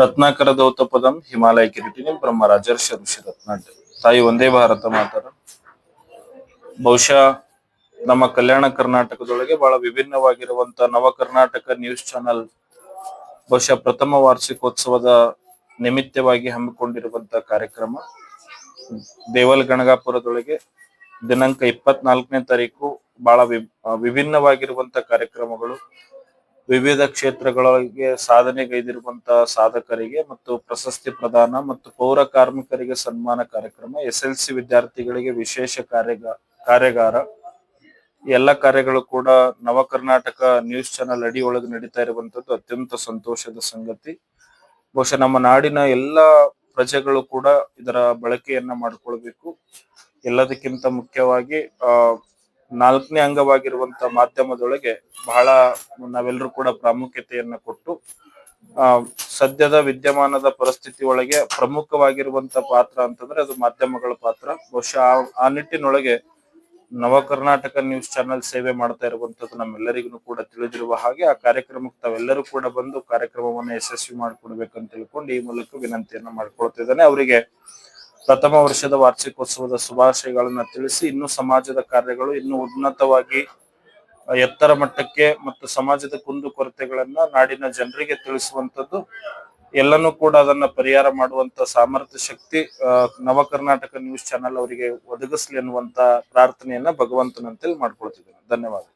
ರತ್ನಾಕರ ದೌತ ಪದಂ ಹಿಮಾಲಯ ಕಿರೀಟಿನಿ ಬ್ರಹ್ಮ ರಾಜರ್ಷ ಋಷಿ ರತ್ನಾಟ ತಾಯಿ ಒಂದೇ ಭಾರತ ಮಾತಾರ. ಬಹುಶಃ ನಮ್ಮ ಕಲ್ಯಾಣ ಕರ್ನಾಟಕದೊಳಗೆ ಬಹಳ ವಿಭಿನ್ನವಾಗಿರುವಂತ ನವ ಕರ್ನಾಟಕ ನ್ಯೂಸ್ ಚಾನೆಲ್ ಬಹುಶಃ ಪ್ರಥಮ ವಾರ್ಷಿಕೋತ್ಸವದ ನಿಮಿತ್ತವಾಗಿ ಹಮ್ಮಿಕೊಂಡಿರುವಂತಹ ಕಾರ್ಯಕ್ರಮ ದೇವಲ್ ಗಣಗಾಪುರದೊಳಗೆ ದಿನಾಂಕ ಇಪ್ಪತ್ನಾಲ್ಕನೇ ತಾರೀಕು ಬಹಳ ವಿಭಿನ್ನವಾಗಿರುವಂತಹ ವಿಭಿನ್ನವಾಗಿರುವಂತ ಕಾರ್ಯಕ್ರಮಗಳು. ವಿವಿಧ ಕ್ಷೇತ್ರಗಳಿಗೆ ಸಾಧನೆಗೈದಿರುವಂತ ಸಾಧಕರಿಗೆ ಮತ್ತು ಪ್ರಶಸ್ತಿ ಪ್ರದಾನ ಮತ್ತು ಪೌರ ಕಾರ್ಮಿಕರಿಗೆ ಸನ್ಮಾನ ಕಾರ್ಯಕ್ರಮ ಎಸ್ ಎಲ್ ಸಿ ವಿದ್ಯಾರ್ಥಿಗಳಿಗೆ ವಿಶೇಷ ಕಾರ್ಯಗ, ಕಾರ್ಯಾಗಾರ. ಎಲ್ಲ ಕಾರ್ಯಗಳು ಕೂಡ ನವ ಕರ್ನಾಟಕ ನ್ಯೂಸ್ ಚಾನೆಲ್ ಅಡಿ ಒಳಗೆ ನಡೀತಾ ಇರುವಂತದ್ದು ಅತ್ಯಂತ ಸಂತೋಷದ ಸಂಗತಿ. ಬಹುಶಃ ನಮ್ಮ ನಾಡಿನ ಎಲ್ಲ ಪ್ರಜೆಗಳು ಕೂಡ ಇದರ ಬಳಕೆಯನ್ನ ಮಾಡ್ಕೊಳ್ಬೇಕು. ಎಲ್ಲದಕ್ಕಿಂತ ಮುಖ್ಯವಾಗಿ, ಆ ನಾಲ್ಕನೇ ಅಂಗವಾಗಿರುವಂತ ಮಾಧ್ಯಮದೊಳಗೆ ಬಹಳ ನಾವೆಲ್ಲರೂ ಕೂಡ ಪ್ರಾಮುಖ್ಯತೆಯನ್ನ ಕೊಟ್ಟು, ಆ, ಸದ್ಯದ ವಿದ್ಯಮಾನದ ಪರಿಸ್ಥಿತಿ ಒಳಗೆ ಪ್ರಮುಖವಾಗಿರುವಂತ ಪಾತ್ರ ಅಂತಂದ್ರೆ ಅದು ಮಾಧ್ಯಮಗಳ ಪಾತ್ರ. ಬಹುಶಃ ಆ- ನಿಟ್ಟಿನೊಳಗೆ ನವ ಕರ್ನಾಟಕ ನ್ಯೂಸ್ ಚಾನೆಲ್ ಸೇವೆ ಮಾಡ್ತಾ ಇರುವಂತದ್ದು ನಮ್ಮೆಲ್ಲರಿಗೂ ಕೂಡ ತಿಳಿದಿರುವ ಹಾಗೆ, ಆ ಕಾರ್ಯಕ್ರಮಕ್ಕೆ ತಾವೆಲ್ಲರೂ ಕೂಡ ಬಂದು ಕಾರ್ಯಕ್ರಮವನ್ನು ಯಶಸ್ವಿ ಮಾಡಿಕೊಡ್ಬೇಕಂತ ತಿಳ್ಕೊಂಡು ಈ ಮೂಲಕ ವಿನಂತಿಯನ್ನ ಮಾಡ್ಕೊಳ್ತಿದ್ದಾನೆ ಅವರಿಗೆ ಪ್ರಥಮ ವರ್ಷದ ವಾರ್ಷಿಕೋತ್ಸವದ ಶುಭಾಶಯಗಳನ್ನ ತಿಳಿಸಿ ಇನ್ನು ಸಮಾಜದ ಕಾರ್ಯಗಳು ಇನ್ನು ಉನ್ನತವಾಗಿ ಎತ್ತರ ಮಟ್ಟಕ್ಕೆ ಮತ್ತು ಸಮಾಜದ ಕುಂದು ಕೊರತೆಗಳನ್ನ ನಾಡಿನ ಜನರಿಗೆ ತಿಳಿಸುವಂತದ್ದು ಎಲ್ಲನೂ ಕೂಡ ಅದನ್ನ ಪರಿಹಾರ ಮಾಡುವಂತ ಸಾಮರ್ಥ್ಯ, ಶಕ್ತಿ ನವ ಕರ್ನಾಟಕ ನ್ಯೂಸ್ ಚಾನೆಲ್ ಅವರಿಗೆ ಒದಗಿಸ್ಲಿ ಅನ್ನುವಂತ ಪ್ರಾರ್ಥನೆಯನ್ನ ಭಗವಂತನಂತೇಳಿ ಮಾಡ್ಕೊಳ್ತಿದ್ದೇನೆ. ಧನ್ಯವಾದ.